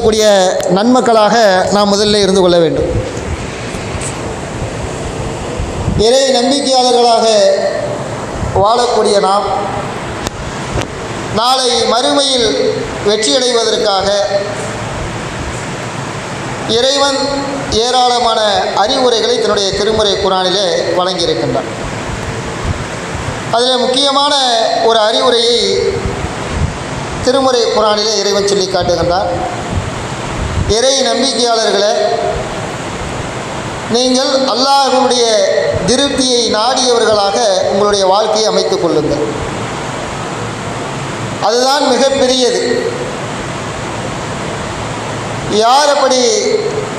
கொள்ளக்கூடிய நன்மக்களாக நாம் முதல்ல இருந்து கொள்ள வேண்டும். இறை நம்பிக்கையாளர்களாக வாழக்கூடிய நாம் நாளை மறுமையில் வெற்றியடைவதற்காக இறைவன் ஏராளமான அறிவுரைகளை தன்னுடைய திருமுறை குரானிலே வழங்கியிருக்கின்றான். அதில் முக்கியமான ஒரு அறிவுரையை திருமுறை குரானிலே இறைவன் சொல்லி காட்டுகின்றார் இறை நம்பிக்கையாளர்களை நீங்கள் அல்லாஹனுடைய திருப்தியை நாடியவர்களாக உங்களுடைய வாழ்க்கையை அமைத்துக் கொள்ளுங்கள். அதுதான் மிகப்பெரியது. யார் அப்படி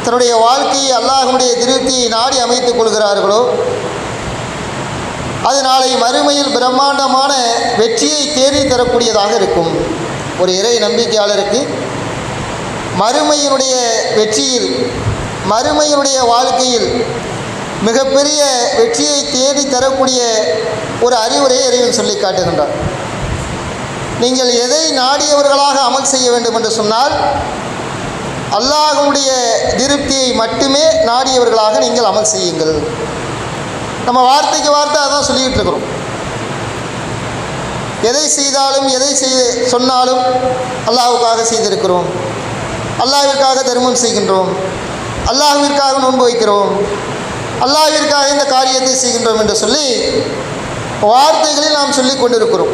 தன்னுடைய வாழ்க்கையை அல்லாஹனுடைய திருப்தியை நாடி அமைத்துக் கொள்கிறார்களோ அது நாளை மறுமையில் பிரம்மாண்டமான வெற்றியை தேடி தரக்கூடியதாக இருக்கும். ஒரு இறை நம்பிக்கையாளருக்கு மறுமையினுடைய வெற்றியில் மறுமையினுடைய வாழ்க்கையில் மிகப்பெரிய வெற்றியை தேடி தரக்கூடிய ஒரு அறிவுரையை இறைவன் சொல்லி காட்டுகின்றார் நீங்கள் எதை நாடியவர்களாக அமல் செய்ய வேண்டும் என்று சொன்னால் அல்லாஹனுடைய திருப்தியை மட்டுமே நாடியவர்களாக நீங்கள் அமல் செய்யுங்கள். நம்ம வார்த்தைக்கு வார்த்தை அதான் சொல்லிக்கிட்டு இருக்கிறோம். எதை செய்தாலும் எதை செய்து சொன்னாலும் அல்லாஹுக்காக செய்திருக்கிறோம். அல்லாஹிற்காக தர்மம் செய்கின்றோம். அல்லாஹுவிற்காக நோன்பு வைக்கிறோம். அல்லாஹிற்காக இந்த காரியத்தை செய்கின்றோம் என்று சொல்லி வார்த்தைகளில் நாம் சொல்லி கொண்டிருக்கிறோம்.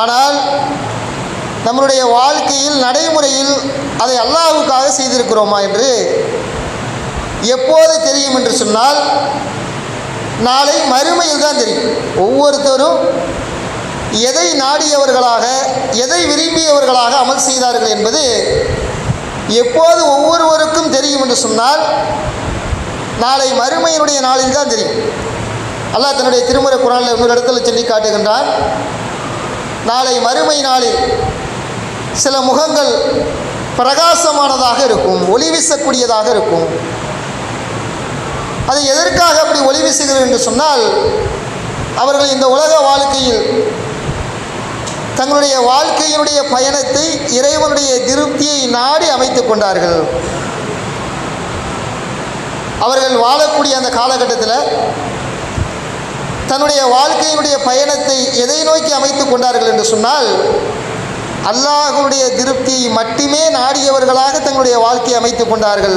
ஆனால் நம்மளுடைய வாழ்க்கையில் நடைமுறையில் அதை அல்லாஹுக்காக செய்திருக்கிறோமா என்று எப்போது தெரியும் என்று சொன்னால் நாளை மறுமையில் தான் தெரியும். ஒவ்வொருத்தரும் எதை நாடியவர்களாக எதை விரும்பியவர்களாக அமல் செய்தார்கள் என்பது எப்போது ஒவ்வொருவருக்கும் தெரியும் என்று சொன்னால் நாளை மறுமையினுடைய நாளில் தான் தெரியும். அல்லாஹ் தன்னுடைய திருமுறை குரானில் இன்னொரு இடத்துல சொல்லி காட்டுகின்றான் நாளை மறுமை நாளில் சில முகங்கள் பிரகாசமானதாக இருக்கும் ஒளி வீசக்கூடியதாக இருக்கும். அது எதற்காக அப்படி ஒளி வீசுகிறது என்று சொன்னால் அவர்கள் இந்த உலக வாழ்க்கையில் தங்களுடைய வாழ்க்கையினுடைய பயணத்தை இறைவனுடைய திருப்தியை நாடி அமைத்துக் கொண்டார்கள். அவர்கள் வாழக்கூடிய அந்த காலகட்டத்தில் தன்னுடைய வாழ்க்கையினுடைய பயணத்தை எதை நோக்கி அமைத்துக் கொண்டார்கள் என்று சொன்னால் அல்லாஹுடைய திருப்தியை மட்டுமே நாடியவர்களாக தங்களுடைய வாழ்க்கையை அமைத்துக் கொண்டார்கள்.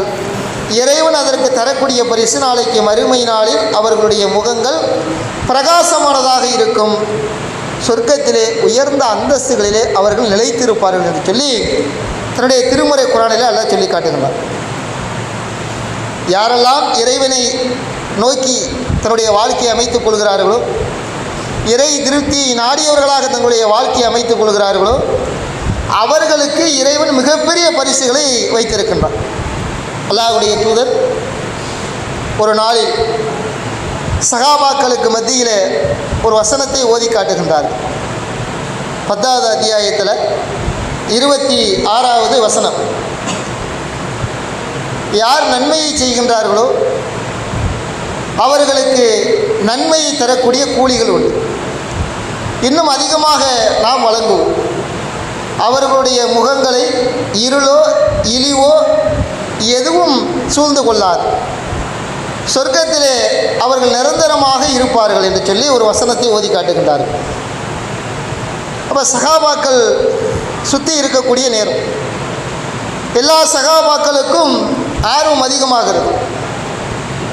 இறைவன் அதற்கு தரக்கூடிய பரிசு நாளைக்கு மறுமை நாளில் அவர்களுடைய முகங்கள் பிரகாசமானதாக இருக்கும். சொர்க்கத்திலே உயர்ந்த அந்தஸ்துகளிலே அவர்கள் நிலைத்திருப்பார்கள் என்று சொல்லி தன்னுடைய திருமுறை குரானிலே அல்லாஹ் சொல்லி காட்டுகிறார் யாரெல்லாம் இறைவனை நோக்கி தன்னுடைய வாழ்க்கையை அமைத்துக் கொள்கிறார்களோ இறை திருப்தியை நாடியவர்களாக தங்களுடைய வாழ்க்கையை அமைத்துக் கொள்கிறார்களோ அவர்களுக்கு இறைவன் மிகப்பெரிய பரிசுகளை வைத்திருக்கின்றான். அல்லாஹுடைய தூதர் ஒரு நாளில் சகாபாக்களுக்கு மத்தியில் ஒரு வசனத்தை ஓதி காட்டுகின்றார். பத்தாவது அத்தியாயத்தில் இருபத்தி ஆறாவது வசனம். யார் நன்மையை செய்கின்றார்களோ அவர்களுக்கு நன்மையை தரக்கூடிய கூலிகள் உண்டு. இன்னும் அதிகமாக நாம் வழங்குவோம். அவர்களுடைய முகங்களை இருளோ இழிவோ எதுவும் சூழ்ந்து கொள்ளாது. சொர்க்கத்திலே அவர்கள் நிரந்தரமாக இருப்பார்கள் என்று சொல்லி ஒரு வசனத்தை ஓதி காட்டுகின்றார்கள். அப்போ சகாபாக்கள் சுற்றி இருக்கக்கூடிய நேரம். எல்லா சகாபாக்களுக்கும் ஆர்வம் அதிகமாகிறது.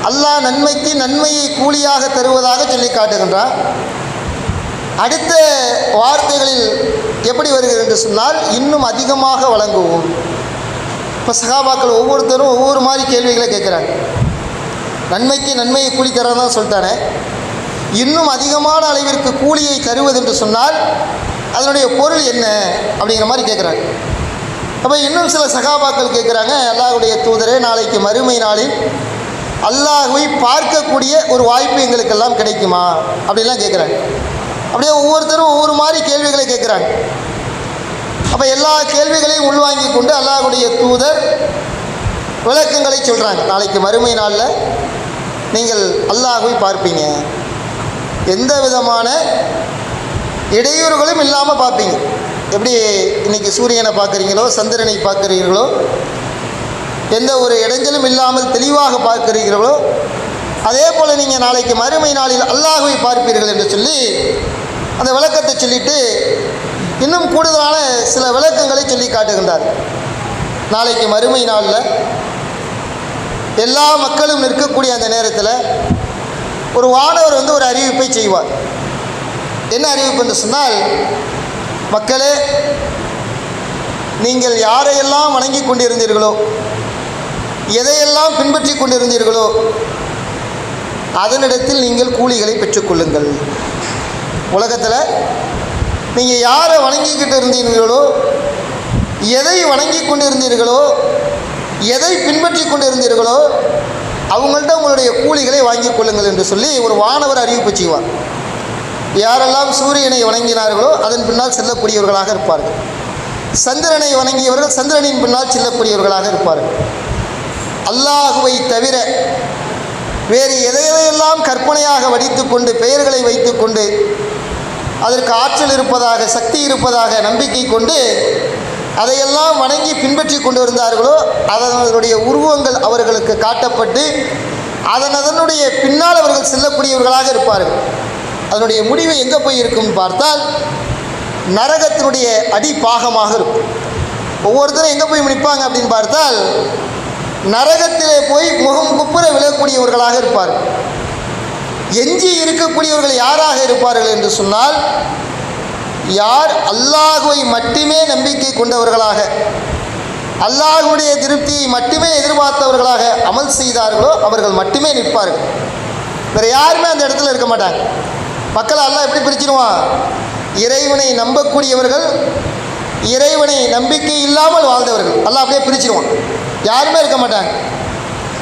அல்லாஹ் நன்மைக்கு நன்மையை கூலியாக தருவதாக சொல்லி காட்டுகின்றார் அடுத்த வார்த்தைகளில் எப்படி வருகிறது என்று சொன்னால் இன்னும் அதிகமாக வழங்குவோம். இப்போ சகாபாக்கள் ஒவ்வொருத்தரும் ஒவ்வொரு மாதிரி கேள்விகளை கேட்குறாங்க. நன்மைக்கு நன்மையை கூலி தரதான் தான் சொல்லிட்டானே. இன்னும் அதிகமான அளவிற்கு கூலியை தருவது என்று சொன்னால் அதனுடைய பொருள் என்ன அப்படிங்கிற மாதிரி கேட்குறாங்க அப்போ இன்னும் சில சகாபாக்கள் கேட்குறாங்க அல்லாஹுடைய தூதரே நாளைக்கு மறுமை நாளில் அல்லாஹுவை பார்க்கக்கூடிய ஒரு வாய்ப்பு எங்களுக்கெல்லாம் கிடைக்குமா? அப்படின்லாம் கேட்குறாங்க அப்படியே ஒவ்வொருத்தரும் ஒவ்வொரு மாதிரி கேள்விகளை கேட்குறாங்க அப்போ எல்லா கேள்விகளையும் உள்வாங்கி கொண்டு அல்லாஹுடைய தூதர் விளக்கங்களை சொல்கிறாங்க நாளைக்கு மறுமை நாளில் நீங்கள் அல்லாஹுவை பார்ப்பீங்க. எந்த விதமான இடையூறுகளும் இல்லாமல் பார்ப்பீங்க. எப்படி இன்னைக்கு சூரியனை பார்க்குறீங்களோ சந்திரனை பார்க்குறீர்களோ எந்த ஒரு இடைஞ்சலும் இல்லாமல் தெளிவாக பார்க்கிறீர்களோ அதே போல் நீங்கள் நாளைக்கு மறுமை நாளில் அல்லாஹுவை பார்ப்பீர்கள் என்று சொல்லி அந்த விளக்கத்தை சொல்லிட்டு இன்னும் கூடுதலான சில விளக்கங்களை சொல்லி காட்டுகின்றார். நாளைக்கு மறுமை நாளில் எல்லா மக்களும் நிற்கக்கூடிய அந்த நேரத்தில் ஒரு வானவர் வந்து ஒரு அறிவிப்பை செய்வார். என்ன அறிவிப்பு என்று சொன்னால் மக்களே நீங்கள் யாரையெல்லாம் வணங்கி கொண்டிருந்தீர்களோ எதையெல்லாம் பின்பற்றி கொண்டிருந்தீர்களோ அதனிடத்தில் நீங்கள் கூலிகளை பெற்றுக்கொள்ளுங்கள் உலகத்தில் நீங்கள் யாரை வணங்கிக்கிட்டு இருந்தீர்களோ எதை வணங்கி கொண்டிருந்தீர்களோ எதை பின்பற்றி கொண்டிருந்தீர்களோ அவங்கள்ட்ட உங்களுடைய கூலிகளை வாங்கிக் கொள்ளுங்கள் என்று சொல்லி ஒரு வானவர் அறிவிப்பு செய்வார். யாரெல்லாம் சூரியனை வணங்கினார்களோ அதன் பின்னால் செல்லக்கூடியவர்களாக இருப்பார்கள். சந்திரனை வணங்கியவர்கள் சந்திரனின் பின்னால் செல்லக்கூடியவர்களாக இருப்பார்கள். அல்லாஹுவை தவிர வேறு எதையெல்லாம் கற்பனையாக வடித்துக்கொண்டு பெயர்களை வைத்துக்கொண்டு அதற்கு ஆற்றல் இருப்பதாக சக்தி இருப்பதாக நம்பிக்கை கொண்டு அதையெல்லாம் வணங்கி பின்பற்றி கொண்டு இருந்தார்களோ அதனுடைய உருவங்கள் அவர்களுக்கு காட்டப்பட்டு அதன் அதனுடைய பின்னால் அவர்கள் செல்லக்கூடியவர்களாக இருப்பார்கள். அதனுடைய முடிவு எங்கே போய் இருக்கும்னு பார்த்தால் நரகத்தினுடைய அடிப்பாகமாக இருக்கும். ஒவ்வொருத்தரும் எங்கே போய் முடிப்பாங்க அப்படின்னு பார்த்தால் நரகத்திலே போய் முகம் குப்புற விழக்கூடியவர்களாக இருப்பார்கள். எஞ்சி இருக்கக்கூடியவர்கள் யாராக இருப்பார்கள் என்று சொன்னால் யார் அல்லாஹுவை மட்டுமே நம்பிக்கை கொண்டவர்களாக அல்லாஹுடைய திருப்தியை மட்டுமே எதிர்பார்த்தவர்களாக அமல் செய்தார்களோ அவர்கள் மட்டுமே நிற்பார்கள். வேறு யாருமே அந்த இடத்துல இருக்க மாட்டாங்க. மக்களை அல்லாஹ் எப்படி பிரிச்சிருவான்? இறைவனை நம்பக்கூடியவர்கள் இறைவனை நம்பிக்கை இல்லாமல் வாழ்ந்தவர்கள். எல்லாம் அப்படியே பிரிச்சிருவான். யாருமே இருக்க மாட்டாங்க.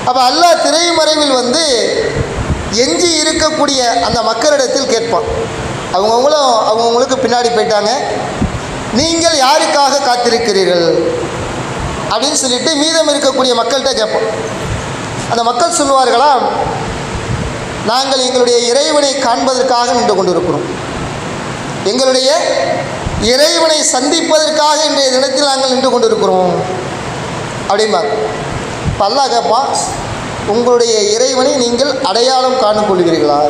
அப்போ அல்லாஹ் திரைமறைவில் வந்து எஞ்சி இருக்கக்கூடிய அந்த மக்களிடத்தில் கேட்பான். அவங்கவுங்களும் அவங்கவுங்களுக்கு பின்னாடி போயிட்டாங்க. நீங்கள் யாருக்காக காத்திருக்கிறீர்கள்? அப்படின்னு சொல்லிட்டு மீதம் இருக்கக்கூடிய மக்கள்கிட்ட கேட்போம். அந்த மக்கள் சொல்லுவார்களா நாங்கள் எங்களுடைய இறைவனை காண்பதற்காக நின்று கொண்டிருக்கிறோம். எங்களுடைய இறைவனை சந்திப்பதற்காக இன்றைய தினத்தில் நாங்கள் நின்று கொண்டிருக்கிறோம். அப்படிம்பாங்க. பல்லா கேட்பான் உங்களுடைய இறைவனை நீங்கள் அடையாளம் காணக்கொள்கிறீர்களா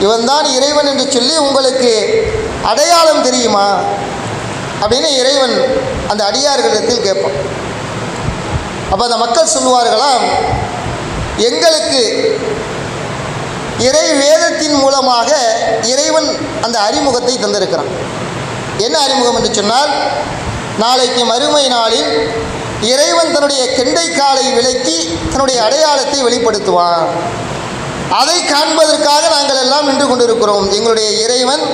இவன்தான் இறைவன் என்று சொல்லி உங்களுக்கு அடையாளம் தெரியுமா? அப்படின்னு இறைவன் அந்த அடியார்களிடத்தில் கேட்பான். அப்போ அந்த மக்கள் சொல்லுவார்களாம் எங்களுக்கு இறை வேதத்தின் மூலமாக இறைவன் அந்த அறிமுகத்தை தந்திருக்கிறான். என்ன அறிமுகம் என்று சொன்னால் நாளைக்கு மறுமை நாளில் இறைவன் தன்னுடைய கெண்டை காலை விலக்கி தன்னுடைய அடையாளத்தை வெளிப்படுத்துவான். அதை காண்பதற்காக நாங்கள் எல்லாம் நின்று கொண்டிருக்கிறோம். எங்களுடைய இறைவன்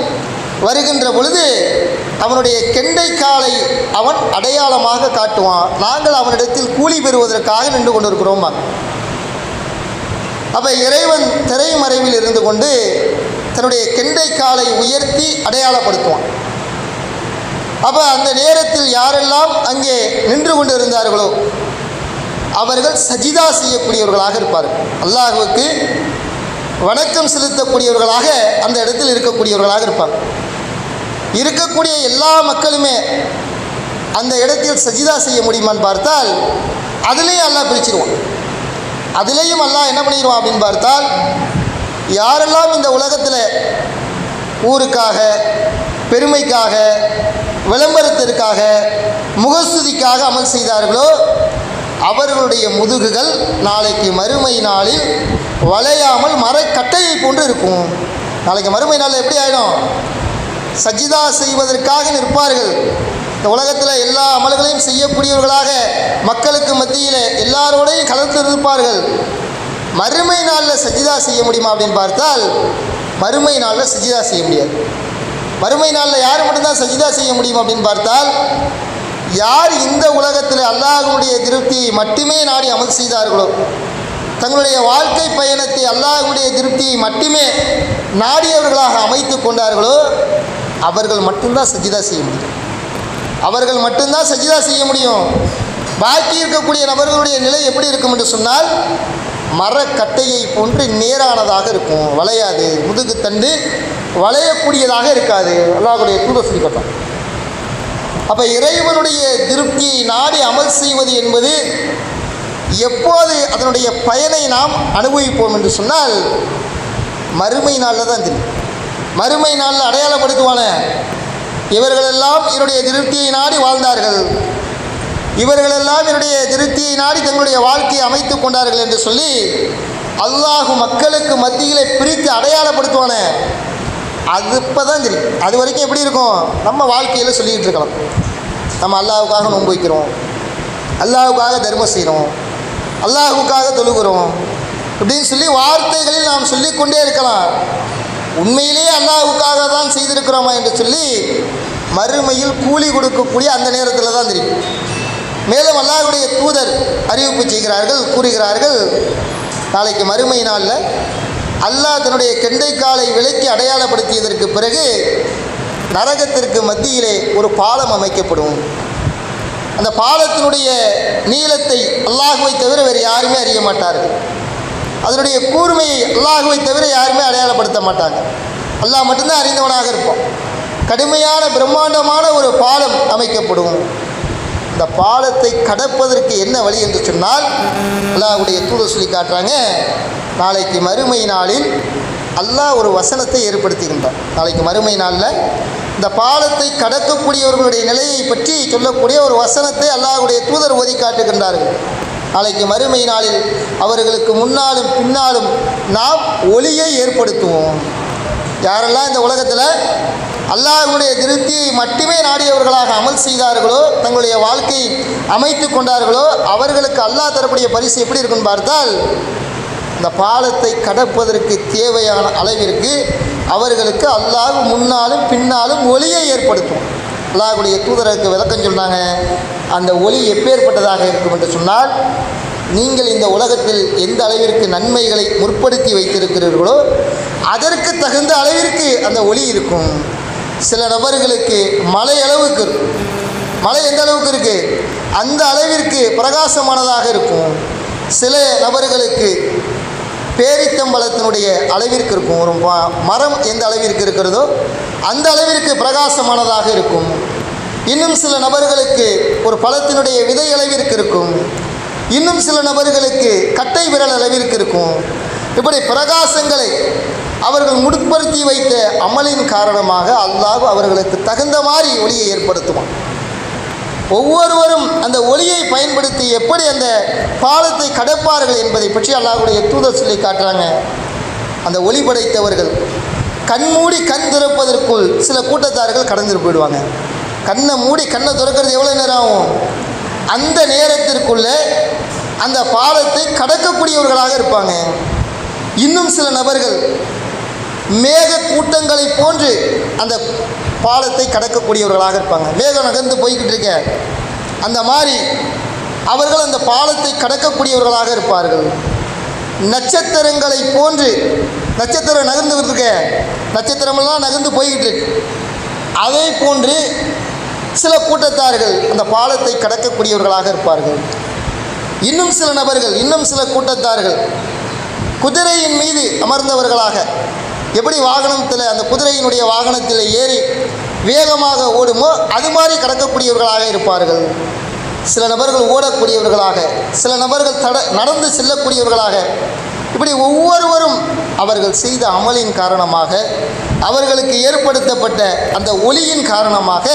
வருகின்ற பொழுது அவனுடைய கெண்டை காலை அவன் அடையாளமாக காட்டுவான். நாங்கள் அவனிடத்தில் கூலி பெறுவதற்காக நின்று கொண்டிருக்கிறோம். அப்போ இறைவன் திரைமறைவில் இருந்து கொண்டு தன்னுடைய கெண்டை காலை உயர்த்தி அடையாளப்படுத்துவான். அப்போ அந்த நேரத்தில் யாரெல்லாம் அங்கே நின்று கொண்டு இருந்தார்களோ அவர்கள் சஜிதா செய்யக்கூடியவர்களாக இருப்பார்கள். அல்லாஹுவுக்கு வணக்கம் செலுத்தக்கூடியவர்களாக அந்த இடத்தில் இருக்கக்கூடியவர்களாக இருப்பாங்க. இருக்கக்கூடிய எல்லா மக்களுமே அந்த இடத்தில் சஜிதா செய்ய முடியுமான்னு பார்த்தால் அதுலேயும் அல்லாஹ் பிரிச்சிருவான். அதுலேயும் அல்லாஹ் என்ன பண்ணிடுவான் அப்படின்னு பார்த்தால் யாரெல்லாம் இந்த உலகத்தில் ஊருக்காக பெருமைக்காக விளம்பரத்திற்காக முகஸ்துதிக்காக அமல் செய்தார்களோ அவர்களுடைய முதுகுகள் நாளைக்கு மறுமை நாளில் வளையாமல் மரக்கட்டையை போன்று இருக்கும். நாளைக்கு மறுமை நாளில் எப்படி ஆகிடும் சஜிதா செய்வதற்காக நிற்பார்கள். இந்த உலகத்தில் எல்லா அமல்களையும் செய்யக்கூடியவர்களாக மக்களுக்கு மத்தியில் எல்லாரோடையும் கலந்து இருப்பார்கள் மறுமை நாளில் சஜிதா செய்ய முடியுமா அப்படின்னு பார்த்தால் மறுமை நாளில் சஜிதா செய்ய முடியாது. மறுமை நாளில் யார் மட்டும்தான் சஜிதா செய்ய முடியும் அப்படின்னு பார்த்தால் யார் இந்த உலகத்தில் அல்லாஹுடைய திருப்தியை மட்டுமே நாடி அமல் செய்தார்களோ? தங்களுடைய வாழ்க்கை பயணத்தை அல்லாஹுடைய திருப்தியை மட்டுமே நாடியவர்களாக அமைத்து கொண்டார்களோ அவர்கள் மட்டும்தான் சஜிதா செய்ய முடியும். அவர்கள் மட்டும்தான் சஜிதா செய்ய முடியும். பாக்கி இருக்கக்கூடிய நபர்களுடைய நிலை எப்படி இருக்கும் என்று சொன்னால் மரக்கட்டையை போன்று நேரானதாக இருக்கும். வளையாது. முதுகு தண்டு வளையக்கூடியதாக இருக்காது. அல்லாஹுடைய தூத சொல்லி அப்போ இறைவனுடைய திருப்தியை நாடி அமல் செய்வது என்பது எப்போது அதனுடைய பயனை நாம் அனுபவிப்போம் என்று சொன்னால் மறுமை நாளில் தான் தெரியும். மறுமை நாளில் அடையாளப்படுத்துவான? இவர்களெல்லாம் என்னுடைய திருப்தியை நாடி வாழ்ந்தார்கள். இவர்களெல்லாம் என்னுடைய திருப்தியை நாடி தங்களுடைய வாழ்க்கையை அமைத்து கொண்டார்கள் என்று சொல்லி அல்லாஹு மக்களுக்கு மத்தியிலே பிரித்து அடையாளப்படுத்துவான? அது இப்போ தான் தெரியும். அது வரைக்கும் எப்படி இருக்கும்? நம்ம வாழ்க்கையில் சொல்லிக்கிட்டு இருக்கலாம். நம்ம அல்லாவுக்காக நோன்பு வைக்கிறோம். அல்லாஹுக்காக தர்மம் செய்கிறோம் அல்லாஹுக்காக தொழுகிறோம். அப்படின்னு சொல்லி வார்த்தைகளில் நாம் சொல்லிக்கொண்டே இருக்கலாம். உண்மையிலேயே அல்லாஹுக்காக தான் செய்திருக்கிறோமா என்று சொல்லி மறுமையில் கூலி கொடுக்கக்கூடிய அந்த நேரத்தில் தான் தெரியும். மேலும் அல்லாஹுடைய தூதர் அறிவிப்பு செய்கிறார்கள் கூறுகிறார்கள் நாளைக்கு மறுமை நாளில் அல்லாஹ் தன்னுடைய கெண்டைக்காலை விலக்கி அடையாளப்படுத்தியதற்கு பிறகு நரகத்திற்கு மத்தியிலே ஒரு பாலம் அமைக்கப்படும். அந்த பாலத்தினுடைய நீளத்தை அல்லாஹுவை தவிர வேறு யாருமே அறிய மாட்டார்கள். அதனுடைய கூர்மையை அல்லாஹுவை தவிர யாருமே அடையாளப்படுத்த மாட்டாங்க. அல்லாஹ் மட்டும்தான் அறிந்தவனாக இருப்பான். கடுமையான பிரம்மாண்டமான ஒரு பாலம் அமைக்கப்படும். இந்த பாலத்தை கடப்பதற்கு என்ன வழி என்று சொன்னால் அல்லாஹுடைய தூதர் சொல்லி காட்டுறாங்க நாளைக்கு மறுமை நாளில் அல்லாஹ் ஒரு வசனத்தை ஏற்படுத்துகின்றான். நாளைக்கு மறுமை நாளில் இந்த பாலத்தை கடக்கக்கூடியவர்களுடைய நிலையை பற்றி சொல்லக்கூடிய ஒரு வசனத்தை அல்லாஹுடைய தூதர் ஓதி காட்டுகின்றார்கள். நாளைக்கு மறுமை நாளில் அவர்களுக்கு முன்னாலும் பின்னாலும் நாம் ஒளியை ஏற்படுத்துவோம். யாரெல்லாம் இந்த உலகத்தில் அல்லாஹுடைய திருப்தியை மட்டுமே நாடியவர்களாக அமல் செய்தார்களோ தங்களுடைய வாழ்க்கையை அமைத்து கொண்டார்களோ அவர்களுக்கு அல்லாஹ் தரக்கூடிய பரிசு எப்படி இருக்குன்னு பார்த்தால் இந்த பாலத்தை கடப்பதற்கு தேவையான அளவிற்கு அவர்களுக்கு அல்லாஹ் முன்னாலும் பின்னாலும் ஒளியை ஏற்படுத்தும். அல்லாஹுடைய தூதருக்கு விளக்கம் சொன்னாங்க அந்த ஒளி எப்பேற்பட்டதாக இருக்கும் என்று சொன்னால் நீங்கள் இந்த உலகத்தில் எந்த அளவிற்கு நன்மைகளை முற்படுத்தி வைத்திருக்கிறீர்களோ அதற்கு தகுந்த அளவிற்கு அந்த ஒளி இருக்கும். சில நபர்களுக்கு மலை அளவுக்கு இருக்கும் மலை எந்த அளவுக்கு இருக்குது அந்த அளவிற்கு பிரகாசமானதாக இருக்கும். சில நபர்களுக்கு பேரித்தம்பழத்தினுடைய அளவிற்கு இருக்கும். ஒரு மரம் எந்த அளவிற்கு இருக்கிறதோ அந்த அளவிற்கு பிரகாசமானதாக இருக்கும். இன்னும் சில நபர்களுக்கு ஒரு பழத்தினுடைய விதை அளவிற்கு இருக்கும். இன்னும் சில நபர்களுக்கு கட்டை விரல் அளவிற்கு இருக்கும். இப்படி பிரகாசங்களை அவர்கள் முற்படுத்தி வைத்த அமலின் காரணமாக அல்லாஹ் அவர்களுக்கு தகுந்த மாதிரி ஒளியை ஏற்படுத்துவான். ஒவ்வொருவரும் அந்த ஒளியை பயன்படுத்தி எப்படி அந்த பாலத்தை கடப்பார்கள் என்பதை பற்றி அல்லாஹுடைய தூதர் சொல்லி காட்டுறாங்க. அந்த ஒளி படைத்தவர்கள் கண்மூடி கண் திறப்பதற்குள் சில கூட்டத்தார்கள் கடந்து போயிடுவாங்க. கண்ணை மூடி கண்ணை திறக்கிறது எவ்வளோ நேரம் ஆகும்? அந்த நேரத்திற்குள்ளே அந்த பாலத்தை கடக்கக்கூடியவர்களாக இருப்பாங்க. இன்னும் சில நபர்கள் மேக கூட்டங்களை போன்று அந்த பாலத்தை கடக்கக்கூடியவர்களாக இருப்பாங்க. வேகம் நகர்ந்து போய்கிட்டு இருக்க. அந்த மாதிரி அவர்கள் அந்த பாலத்தை கடக்கக்கூடியவர்களாக இருப்பார்கள். நட்சத்திரங்களை போன்று நட்சத்திரம் நகர்ந்துகிட்டு இருக்க நட்சத்திரமெல்லாம் நகர்ந்து போய்கிட்டு இருக்கு. அதே போன்று சில கூட்டத்தார்கள் அந்த பாலத்தை கடக்கக்கூடியவர்களாக இருப்பார்கள். இன்னும் சில நபர்கள் இன்னும் சில கூட்டத்தார்கள் குதிரையின் மீது அமர்ந்தவர்களாக எப்படி வாகனத்தில் அந்த குதிரையினுடைய வாகனத்தில் ஏறி வேகமாக ஓடுமோ அது மாதிரி கடக்கக்கூடியவர்களாக இருப்பார்கள். சில நபர்கள் ஓடக்கூடியவர்களாக சில நபர்கள் தட நடந்து செல்லக்கூடியவர்களாக. இப்படி ஒவ்வொருவரும் அவர்கள் செய்த அமலின் காரணமாக அவர்களுக்கு ஏற்படுத்தப்பட்ட அந்த ஒளியின் காரணமாக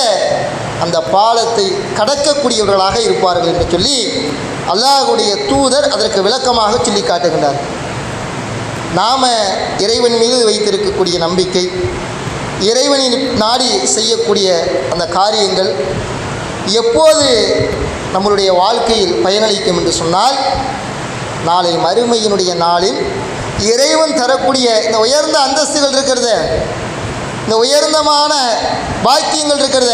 அந்த பாலத்தை கடக்கக்கூடியவர்களாக இருப்பார்கள் என்று சொல்லி அல்லாஹுடைய தூதர் அதற்கு விளக்கமாக சொல்லி காட்டுகின்றார். நாம் இறைவன் மீது வைத்திருக்கக்கூடிய நம்பிக்கை இறைவனின் நாடி செய்யக்கூடிய அந்த காரியங்கள் எப்போது நம்மளுடைய வாழ்க்கையில் பயனளிக்கும் என்று சொன்னால் நாளை மறுமையினுடைய நாளில் இறைவன் தரக்கூடிய இந்த உயர்ந்த அந்தஸ்துகள் இருக்கிறத இந்த உயர்ந்தமான பாக்கியங்கள் இருக்கிறத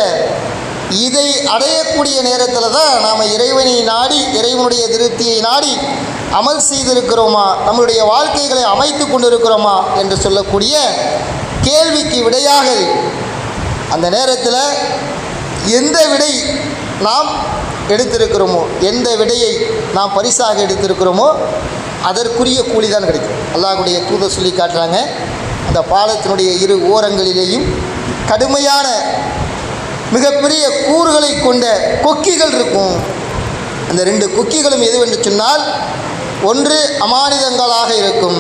இதை அடையக்கூடிய நேரத்தில் தான் நாம் இறைவனை நாடி இறைவனுடைய திருப்தியை நாடி அமல் செய்திருக்கிறோமா? நம்மளுடைய வாழ்க்கைகளை அமைத்து கொண்டிருக்கிறோமா? என்று சொல்லக்கூடிய கேள்விக்கு விடையாக அந்த நேரத்தில் எந்த விடை நாம் எடுத்திருக்கிறோமோ எந்த விடையை நாம் பரிசாக எடுத்திருக்கிறோமோ அதற்குரிய கூலி தான் கிடைக்கும். அல்லாஹுடைய தூத சொல்லி காட்டுறாங்க அந்த பாலத்தினுடைய இரு ஓரங்களிலேயும் கடுமையான மிகப்பெரிய கூறுகளை கொண்ட கொக்கிகள் இருக்கும். அந்த ரெண்டு கொக்கிகளும் எதுவென்று சொன்னால் ஒன்று அமானிதங்களாக இருக்கும்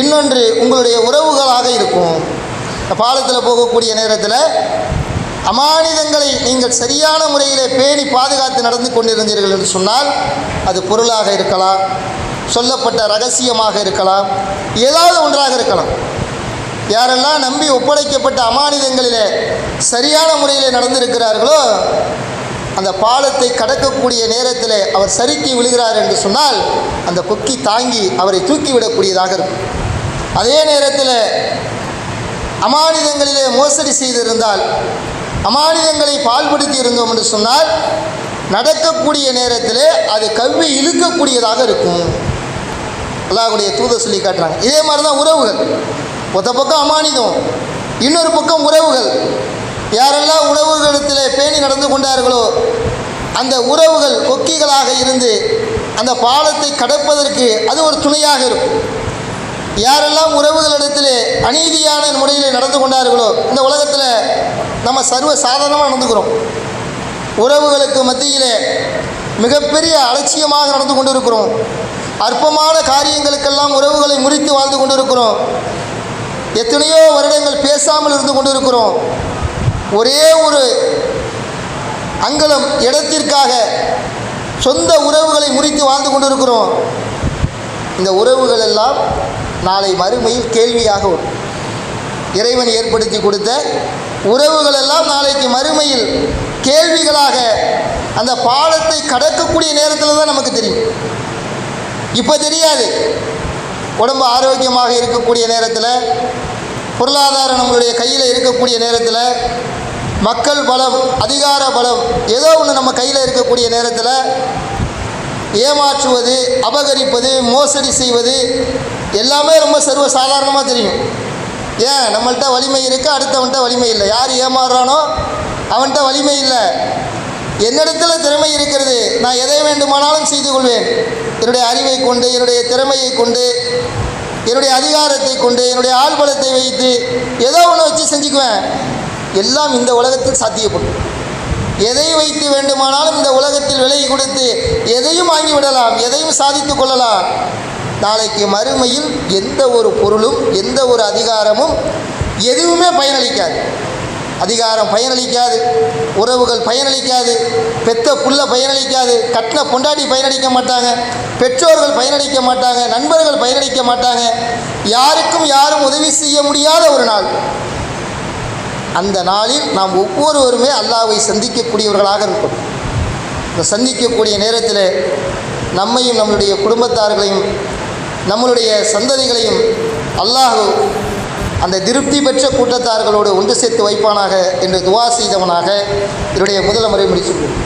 இன்னொன்று உங்களுடைய உறவுகளாக இருக்கும். இந்த பாலத்தில் போகக்கூடிய நேரத்தில் அமானிதங்களை நீங்கள் சரியான முறையிலே பேணி பாதுகாத்து நடந்து கொண்டிருந்தீர்கள் என்று சொன்னால் அது பொருளாக இருக்கலாம் சொல்லப்பட்ட ரகசியமாக இருக்கலாம் ஏதாவது ஒன்றாக இருக்கலாம். யாரெல்லாம் நம்பி ஒப்படைக்கப்பட்ட அமானிதங்களிலே சரியான முறையில் நடந்திருக்கிறார்களோ அந்த பாலத்தை கடக்கக்கூடிய நேரத்தில் அவர் சறுக்கி விழுகிறார் என்று சொன்னால் அந்த கொக்கி தாங்கி அவரை தூக்கிவிடக்கூடியதாக இருக்கும். அதே நேரத்தில் அமானிதங்களிலே மோசடி செய்திருந்தால் அமானிதங்களை பால்படுத்தி இருந்தோம் என்று சொன்னால் நடக்கக்கூடிய நேரத்தில் அது கவ்வி இழுக்கக்கூடியதாக இருக்கும். அல்லாஹுடைய தூத சொல்லி காட்டுறாங்க. இதே மாதிரி தான் உறவுகள். ஒத்த பக்கம் அமானிதம் இன்னொரு பக்கம் உறவுகள். யாரெல்லாம் உறவு உறவுகளிடத்தில் பேணி நடந்து கொண்டார்களோ? அந்த உறவுகள் கொக்கிகளாக இருந்து அந்த பாலத்தை கடப்பதற்கு அது ஒரு துணையாக இருக்கும். யாரெல்லாம் உறவுகளிடத்திலே அநீதியான முறையில் நடந்து கொண்டார்களோ இந்த உலகத்தில் நம்ம சர்வ சாதாரணமாக நடந்துக்கிறோம். உறவுகளுக்கு மத்தியிலே மிகப்பெரிய அலட்சியமாக நடந்து கொண்டிருக்கிறோம். அற்பமான காரியங்களுக்கெல்லாம் உறவுகளை முறித்து வாழ்ந்து கொண்டிருக்கிறோம். எத்தனையோ வருடங்கள் பேசாமல் இருந்து கொண்டிருக்கிறோம். ஒரே ஒரு அங்கலம் இடத்திற்காக சொந்த உறவுகளை முறித்து வாழ்ந்து கொண்டிருக்கிறோம். இந்த உறவுகள் எல்லாம் நாளை மறுமையில் கேள்வியாகும் இறைவன் ஏற்படுத்தி கொடுத்த உறவுகள் எல்லாம் நாளைக்கு மறுமையில் கேள்விகளாக அந்த பாலத்தை கடக்கக்கூடிய நேரத்தில் தான் நமக்கு தெரியும். இப்போ தெரியாது. உடம்பு ஆரோக்கியமாக இருக்கக்கூடிய நேரத்தில் பொருளாதாரம் நம்மளுடைய கையில் இருக்கக்கூடிய நேரத்தில் மக்கள் பலம் அதிகார பலம் ஏதோ ஒன்று நம்ம கையில் இருக்கக்கூடிய நேரத்தில் ஏமாற்றுவது அபகரிப்பது மோசடி செய்வது எல்லாமே ரொம்ப சர்வ சாதாரணமாக தெரியும். ஏன்? நம்மள்கிட்ட வலிமை இருக்குது அடுத்தவன்கிட்ட வலிமை இல்லை. யார் ஏமாறுறானோ அவன்கிட்ட வலிமை இல்லை. என்னிடத்தில் திறமை இருக்கிறது. நான் எதை வேண்டுமானாலும் செய்து கொள்வேன். என்னுடைய அறிவை கொண்டு என்னுடைய திறமையை கொண்டு என்னுடைய அதிகாரத்தை கொண்டு என்னுடைய ஆள்பலத்தை வைத்து ஏதோ ஒன்று வச்சு செஞ்சுக்குவேன். எல்லாம் இந்த உலகத்தில் சாத்தியப்படும். எதை வைத்து வேண்டுமானாலும் இந்த உலகத்தில் விலை கொடுத்து எதையும் வாங்கி விடலாம் எதையும் சாதித்து கொள்ளலாம். நாளைக்கு மறுமையில் எந்த ஒரு பொருளும் எந்த ஒரு அதிகாரமும் எதுவுமே பயனளிக்காது. அதிகாரம் பயனளிக்காது. உறவுகள் பயனளிக்காது. பெத்த புள்ள பயனளிக்காது. கட்டின பொண்டாட்டி பயனளிக்க மாட்டாங்க. பெற்றோர்கள் பயனளிக்க மாட்டாங்க. நண்பர்கள் பயனளிக்க மாட்டாங்க. யாருக்கும் யாரும் உதவி செய்ய முடியாத ஒரு நாள். அந்த நாளில் நாம் ஒவ்வொருவருமே அல்லாவை சந்திக்கக்கூடியவர்களாக இருக்கும் இந்த சந்திக்கக்கூடிய நேரத்தில் நம்மையும் நம்மளுடைய குடும்பத்தார்களையும் நம்மளுடைய சந்ததிகளையும் அல்லாஹ் அந்த திருப்தி பெற்ற கூட்டத்தார்களோடு ஒன்று சேர்த்து வைப்பானாக என்று துவா செய்தவனாக என்னுடைய முதல் முறை முடிச்சுள்ளேன்